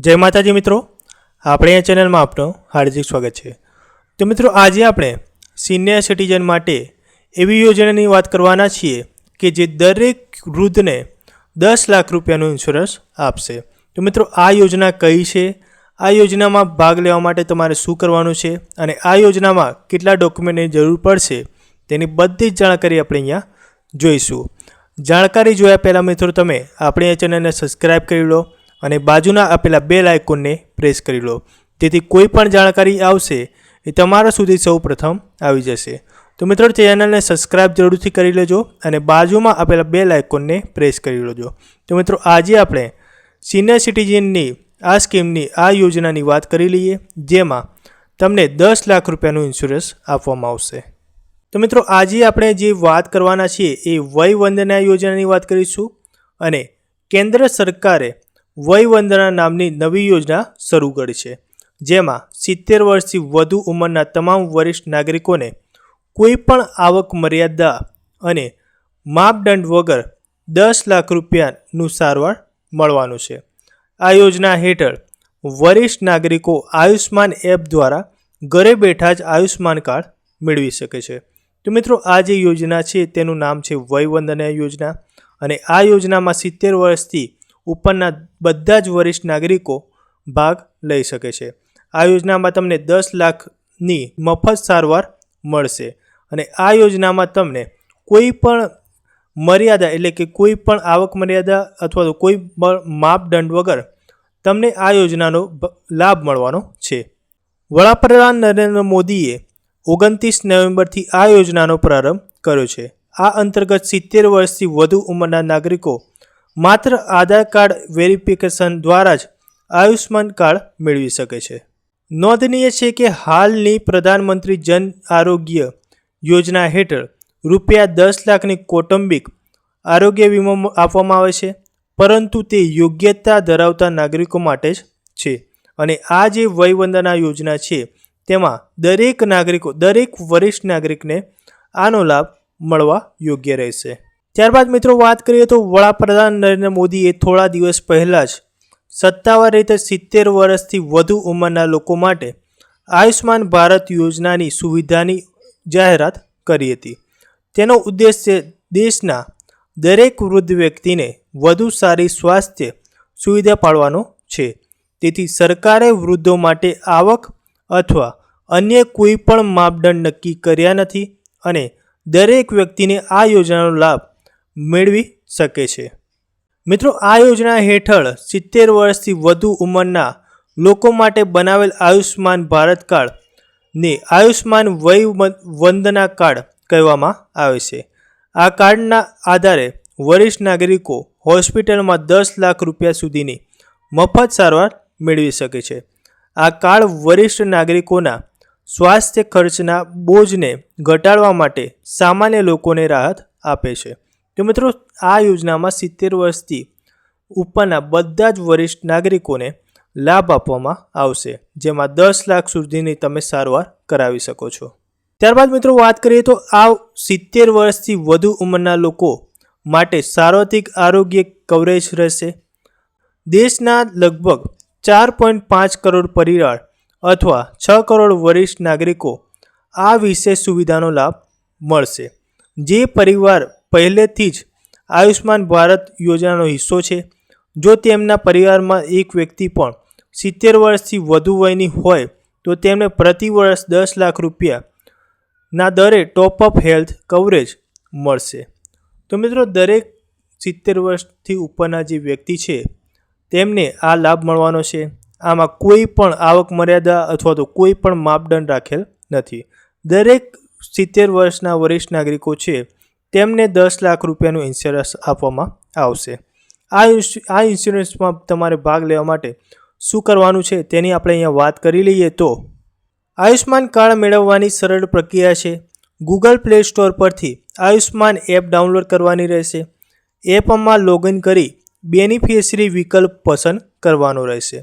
જય માતાજી મિત્રો, આપણે આ ચેનલમાં આપનું હાર્દિક સ્વાગત છે. તો મિત્રો, આજે આપણે સિનિયર સિટીઝન માટે એવી યોજનાની વાત કરવાના છીએ કે જે દરેક વૃદ્ધને દસ લાખ રૂપિયાનું ઇન્સ્યોરન્સ આપશે. તો મિત્રો, આ યોજના કઈ છે? આ યોજનામાં ભાગ લેવા માટે તમારે શું કરવાનું છે? અને આ યોજનામાં કેટલા ડોક્યુમેન્ટની જરૂર પડશે? તેની બધી જ જાણકારી આપણે અહીંયા જોઈશું. જાણકારી જોયા પહેલાં મિત્રો, તમે આપણી આ ચેનલને સબસ્ક્રાઈબ કરી લો. અને બાજુના આપેલા બેલ આઇકોનને પ્રેસ કરી લો. તેથી કોઈ પણ જાણકારી આવશે એ તમારા સુધી સૌ પ્રથમ આવી જશે. તો મિત્રો, ચેનલને સબસ્ક્રાઈબ જરૂરથી કરી લેજો અને બાજુમાં આપેલા બેલ આઇકોનને પ્રેસ કરી લેજો. તો મિત્રો, આજે આપણે સિનિયર સિટીઝનની આ સ્કીમની, આ યોજનાની વાત કરી લઈએ, જેમાં તમને દસ લાખ રૂપિયાનું ઇન્સ્યોરન્સ આપવામાં આવશે. તો મિત્રો, આજે આપણે જે વાત કરવાના છીએ એ વય વંદના યોજનાની વાત કરીશું અને કેન્દ્ર સરકારે વય વંદના નામની નવી યોજના શરૂ કરી છે, જેમાં સિત્તેર વર્ષથી વધુ ઉંમરના તમામ વરિષ્ઠ નાગરિકોને કોઈ પણ આવક મર્યાદા અને માપદંડ વગર દસ લાખ રૂપિયાનું સારવાર મળવાનું છે. આ યોજના હેઠળ વરિષ્ઠ નાગરિકો આયુષ્માન એપ દ્વારા ઘરે બેઠા જ આયુષ્માન કાર્ડ મેળવી શકે છે. તો મિત્રો, આ જે યોજના છે તેનું નામ છે વયવંદના યોજના અને આ યોજનામાં સિત્તેર વર્ષથી ઉપરના બધા જ વરિષ્ઠ નાગરિકો ભાગ લઈ શકે છે. આ યોજનામાં તમને દસ લાખની મફત સારવાર મળશે અને આ યોજનામાં તમને કોઈ પણ મર્યાદા એટલે કે કોઈ પણ આવક મર્યાદા અથવા તો કોઈ પણ માપદંડ વગર તમને આ યોજનાનો લાભ મળવાનો છે. વડાપ્રધાન નરેન્દ્ર મોદીએ ઓગણત્રીસ નવેમ્બરથી આ યોજનાનો પ્રારંભ કર્યો છે. આ અંતર્ગત સિત્તેર વર્ષથી વધુ ઉંમરના નાગરિકો માત્ર આધાર કાર્ડ વેરિફિકેશન દ્વારા જ આયુષ્માન કાર્ડ મેળવી શકે છે. નોંધનીય છે કે હાલની પ્રધાનમંત્રી જન આરોગ્ય યોજના હેઠળ રૂપિયા દસ લાખની કૌટુંબિક આરોગ્ય વીમો આપવામાં આવે છે, પરંતુ તે યોગ્યતા ધરાવતા નાગરિકો માટે જ છે. અને આ જે વયવંદના યોજના છે, તેમાં દરેક નાગરિકો, દરેક વરિષ્ઠ નાગરિકને આનો લાભ મળવા યોગ્ય રહેશે. ત્યારબાદ મિત્રો વાત કરીએ તો વડાપ્રધાન નરેન્દ્ર મોદીએ થોડા દિવસ પહેલાં જ સત્તાવાર રીતે સિત્તેર વર્ષથી વધુ ઉંમરના લોકો માટે આયુષ્માન ભારત યોજનાની સુવિધાની જાહેરાત કરી હતી. તેનો ઉદ્દેશ્ય દેશના દરેક વૃદ્ધ વ્યક્તિને વધુ સારી સ્વાસ્થ્ય સુવિધા પાડવાનો છે. તેથી સરકારે વૃદ્ધો માટે આવક અથવા અન્ય કોઈ પણ માપદંડ નક્કી કર્યા નથી અને દરેક વ્યક્તિને આ યોજનાનો લાભ મેળવી શકે છે. મિત્રો, આ યોજના હેઠળ સિત્તેર વર્ષથી વધુ ઉંમરના લોકો માટે બનાવેલ આયુષ્માન ભારત કાર્ડને આયુષ્માન વય વંદના કાર્ડ કહેવામાં આવે છે. આ કાર્ડના આધારે વરિષ્ઠ નાગરિકો હોસ્પિટલમાં દસ લાખ રૂપિયા સુધીની મફત સારવાર મેળવી શકે છે. આ કાર્ડ વરિષ્ઠ નાગરિકોના સ્વાસ્થ્ય ખર્ચના બોજને ઘટાડવા માટે સામાન્ય લોકોને રાહત આપે છે. તો મિત્રો, આ યોજનામાં સિત્તેર વર્ષથી ઉપરના બધા જ વરિષ્ઠ નાગરિકોને લાભ આપવામાં આવશે, જેમાં દસ લાખ સુધીની તમે સારવાર કરાવી શકો છો. ત્યારબાદ મિત્રો, વાત કરીએ તો આ સિત્તેર વર્ષથી વધુ ઉંમરના લોકો માટે સાર્વત્રિક આરોગ્ય કવરેજ રહેશે. દેશના લગભગ ચાર પોઈન્ટ પાંચ કરોડ પરિવાર અથવા છ કરોડ વરિષ્ઠ નાગરિકો આ વિશેષ સુવિધાનો લાભ મળશે. જે પરિવાર પહેલેથી જ આયુષ્માન ભારત યોજનાનો હિસ્સો છે. જો તેમના પરિવારમાં એક વ્યક્તિ પણ સિત્તેર વર્ષથી વધુ વયની હોય, તો તેમને પ્રતિ વર્ષ દસ લાખ રૂપિયાના દરે ટોપઅપ હેલ્થ કવરેજ મળશે. તો મિત્રો, દરેક સિત્તેર વર્ષથી ઉપરના જે વ્યક્તિ છે, તેમને આ લાભ મળવાનો છે. આમાં કોઈ પણ આવક મર્યાદા અથવા તો કોઈ પણ માપદંડ રાખેલ નથી. દરેક સિત્તેર વર્ષના વરિષ્ઠ નાગરિકો છે તેમને દસ લાખ રૂપિયાનું ઇન્સ્યોરન્સ આપવામાં આવશે. આ ઇન્સ્યોરન્સમાં તમારે ભાગ લેવા માટે શું કરવાનું છે તેની આપણે અહીંયા વાત કરી લઈએ તો આયુષ્માન કાર્ડ મેળવવાની સરળ પ્રક્રિયા છે. ગૂગલ પ્લે સ્ટોર પરથી આયુષ્માન એપ ડાઉનલોડ કરવાની રહેશે. એપમાં લોગિન કરી બેનિફિશરી વિકલ્પ પસંદ કરવાનો રહેશે.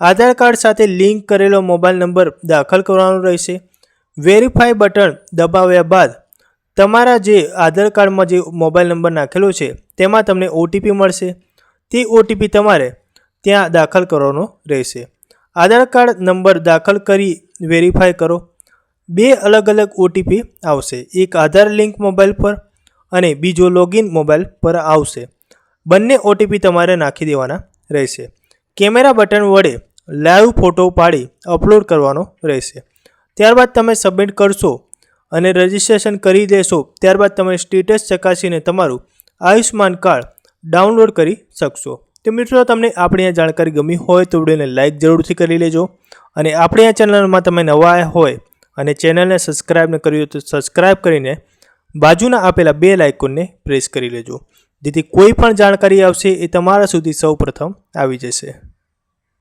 આધાર કાર્ડ સાથે લિંક કરેલો મોબાઈલ નંબર દાખલ કરવાનો રહેશે. વેરીફાઈ બટન દબાવ્યા બાદ તમારા જે આધાર કાર્ડમાં જે મોબાઈલ નંબર નાખેલો છે, તેમાં તમને ઓટીપી મળશે. તે ઓટીપી તમારે ત્યાં દાખલ કરવાનો રહેશે. આધાર કાર્ડ નંબર દાખલ કરી વેરીફાઈ કરો. બે અલગ અલગ ઓટીપી આવશે. એક આધાર લિંક મોબાઈલ પર અને બીજો લોગિન મોબાઈલ પર આવશે. બંને ઓટીપી તમારે નાખી દેવાના રહેશે. કેમેરા બટન વડે લાઈવ ફોટો પાડી અપલોડ કરવાનો રહેશે. ત્યારબાદ તમે સબમિટ કરશો અને રજિસ્ટ્રેશન કરી દેશો, ત્યારબાદ તમે સ્ટેટસ ચકાસીને તમારું આયુષ્માન કાર્ડ ડાઉનલોડ કરી શકશો. તો મિત્રો, તમને આપણી આ જાણકારી ગમી હોય તો વિડીયોને લાઇક જરૂરથી કરી લેજો અને આપણી આ ચેનલમાં તમે નવા આવ્યા હોય અને ચેનલને સબસ્ક્રાઈબ ન કરી હોય તો સબસ્ક્રાઈબ કરીને બાજુના આપેલા બે લાઇકોનને પ્રેસ કરી લેજો. જેથી કોઈ પણ જાણકારી આવશે એ તમારા સુધી સૌપ્રથમ આવી જશે.